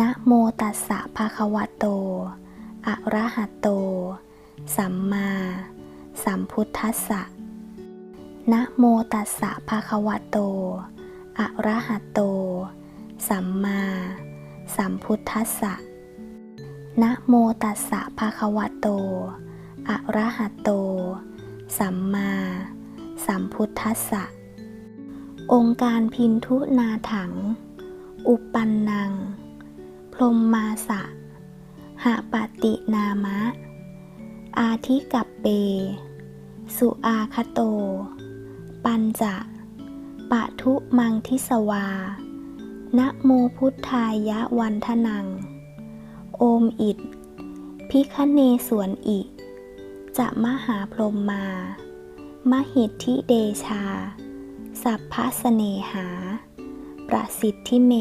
นะโมตัสสะภะคะวะโต อะระหะโต สัมมา สัมพุทธัสสะ นะโมตัสสะภะคะวะโต อะระหะโต สัมมา สัมพุทธัสสะ นะโมตัสสะภะคะวะโต อะระหะโต สัมมา สัมพุทธัสสะ องค์การพินทุนาถัง อุปปันนัง พรมมาสะ หะปตินามะ อาทิกับเป สุอาคโต ปัญจะปะทุมังทิสวา นะโมพุทธายะวันทนัง โอมอิดพิคเนสวนอิ จะมหาพรมมา มหิทธิเดชา สัพพะเสเนหา ประสิทธิเม